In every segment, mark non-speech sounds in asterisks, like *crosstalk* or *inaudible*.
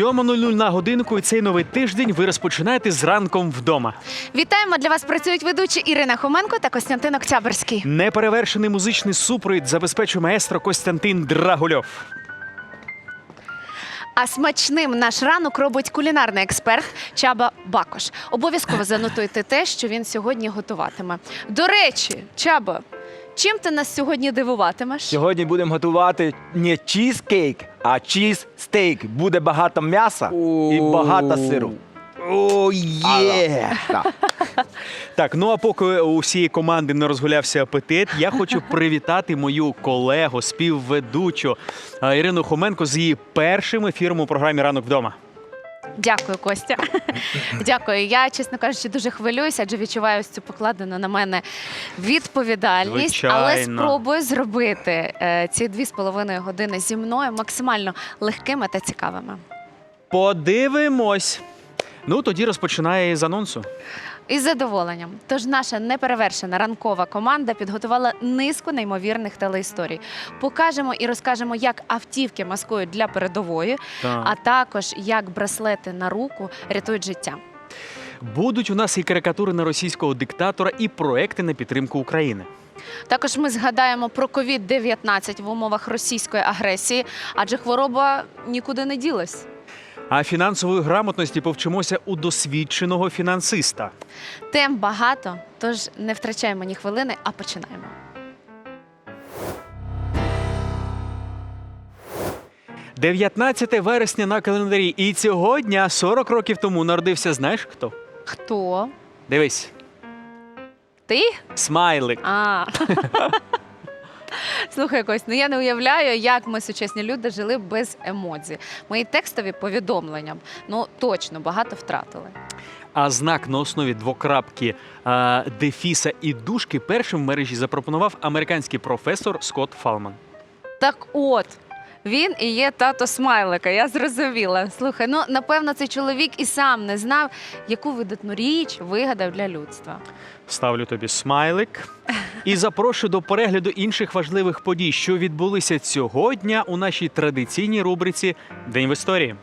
Сьома 00 на годинку і цей новий тиждень ви розпочинаєте з ранком вдома. Вітаємо для вас. Працюють ведучі Ірина Хоменко та Костянтин Октябрьський. Неперевершений музичний супровід забезпечує маестро Костянтин Драгульов. А смачним наш ранок робить кулінарний експерт Чаба Бакош. Обов'язково занотуйте те, що він сьогодні готуватиме. До речі, Чаба, чим ти нас сьогодні дивуватимеш? Сьогодні будемо готувати не чізкейк, а чіз-стейк. Буде багато м'яса і багато сиру. О, є! Так, ну а поки у всієї команди не розгулявся апетит, я хочу привітати мою колегу, співведучу а, Ірину Хоменко з її першим ефіром у програмі Ранок вдома. Дякую, Костя. Дякую. Я, чесно кажучи, дуже хвилююся, адже відчуваю ось цю покладену на мене відповідальність. Але Звичайно. спробую зробити е, ці дві з половиною години зі мною максимально легкими та цікавими. Подивимось. Ну, тоді розпочинає з анонсу. Із задоволенням. Тож наша неперевершена ранкова команда підготувала низку неймовірних телеісторій. Покажемо і розкажемо, як автівки маскують для передової, Так. а також як браслети на руку рятують життя. Будуть у нас і карикатури на російського диктатора, і проекти на підтримку України. Також ми згадаємо про COVID-19 в умовах російської агресії, адже хвороба нікуди не ділась. А фінансової грамотності повчимося у досвідченого фінансиста. Тем багато, тож не втрачаємо ні хвилини, а починаємо. – 19 вересня на календарі. І цього дня, 40 років тому, народився. Знаєш хто? Хто? Дивись, Ти? смайлик. А. *laughs* Слухай, Кость, ну я не уявляю, як ми сучасні люди жили без емодзі. Мої текстові повідомлення ну точно багато втратили. А знак на основі двокрапки е, дефіса і дужки першим в мережі запропонував американський професор Скотт Фалман. Так от. Він і є тато смайлика, я зрозуміла. Слухай, ну напевно, цей чоловік і сам не знав, яку видатну річ вигадав для людства. Ставлю тобі смайлик. І запрошую до перегляду інших важливих подій, що відбулися цього дня у нашій традиційній рубриці День в історії.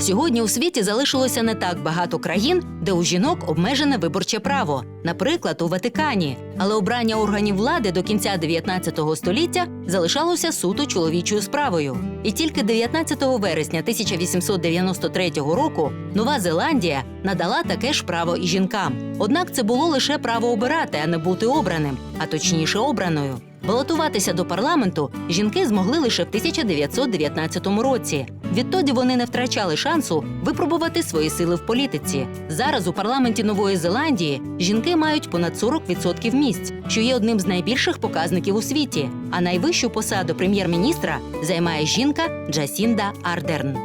Сьогодні у світі залишилося не так багато країн, де у жінок обмежене виборче право, наприклад, у Ватикані. Але обрання органів влади до кінця 19 століття залишалося суто чоловічою справою. І тільки 19 вересня 1893 року Нова Зеландія надала таке ж право і жінкам. Однак це було лише право обирати, а не бути обраним, а точніше обраною. Балотуватися до парламенту жінки змогли лише в 1919 році. Відтоді вони не втрачали шансу випробувати свої сили в політиці. Зараз у парламенті Нової Зеландії жінки мають понад 40% місць, що є одним з найбільших показників у світі. А найвищу посаду прем'єр-міністра займає жінка Джасінда Ардерн.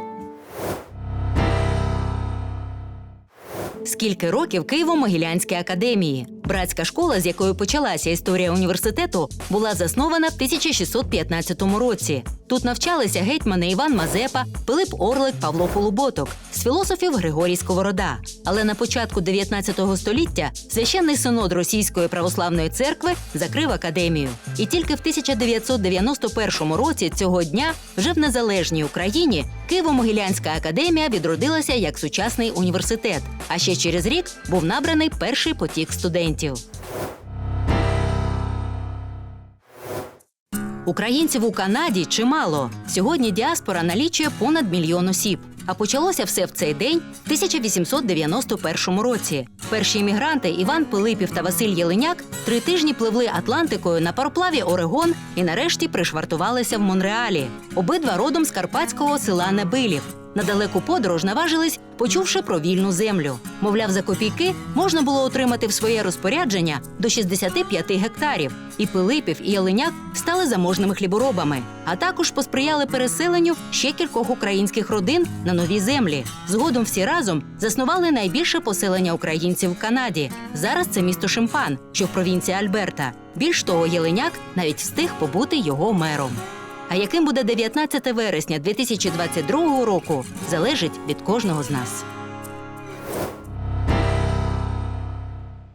Скільки років Києво-Могилянській академії? Братська школа, з якої почалася історія університету, була заснована в 1615 році. Тут навчалися гетьмани Іван Мазепа, Пилип Орлик, Павло Полуботок, з філософів Григорій Сковорода. Але на початку 19 століття священний синод Російської православної церкви закрив академію. І тільки в 1991 році цього дня, вже в незалежній Україні, Києво-Могилянська академія відродилася як сучасний університет. А ще через рік був набраний перший потік студентів. Українців у Канаді чимало. Сьогодні діаспора налічує понад мільйон осіб. А почалося все в цей день в 1891 році. Перші іммігранти Іван Пилипів та Василь Єленяк три тижні пливли Атлантикою на пароплаві Орегон і нарешті пришвартувалися в Монреалі. Обидва родом з карпатського села Небилів. На далеку подорож наважились, почувши про вільну землю. Мовляв, за копійки можна було отримати в своє розпорядження до 65 гектарів. І Пилипів, і Єленяк стали заможними хліборобами, а також посприяли переселенню ще кількох українських родин на нові землі. Згодом всі разом заснували найбільше поселення українців в Канаді. Зараз це місто Шимпан, що в провінції Альберта. Більш того, Єленяк навіть встиг побути його мером. А яким буде 19 вересня 2022 року, залежить від кожного з нас.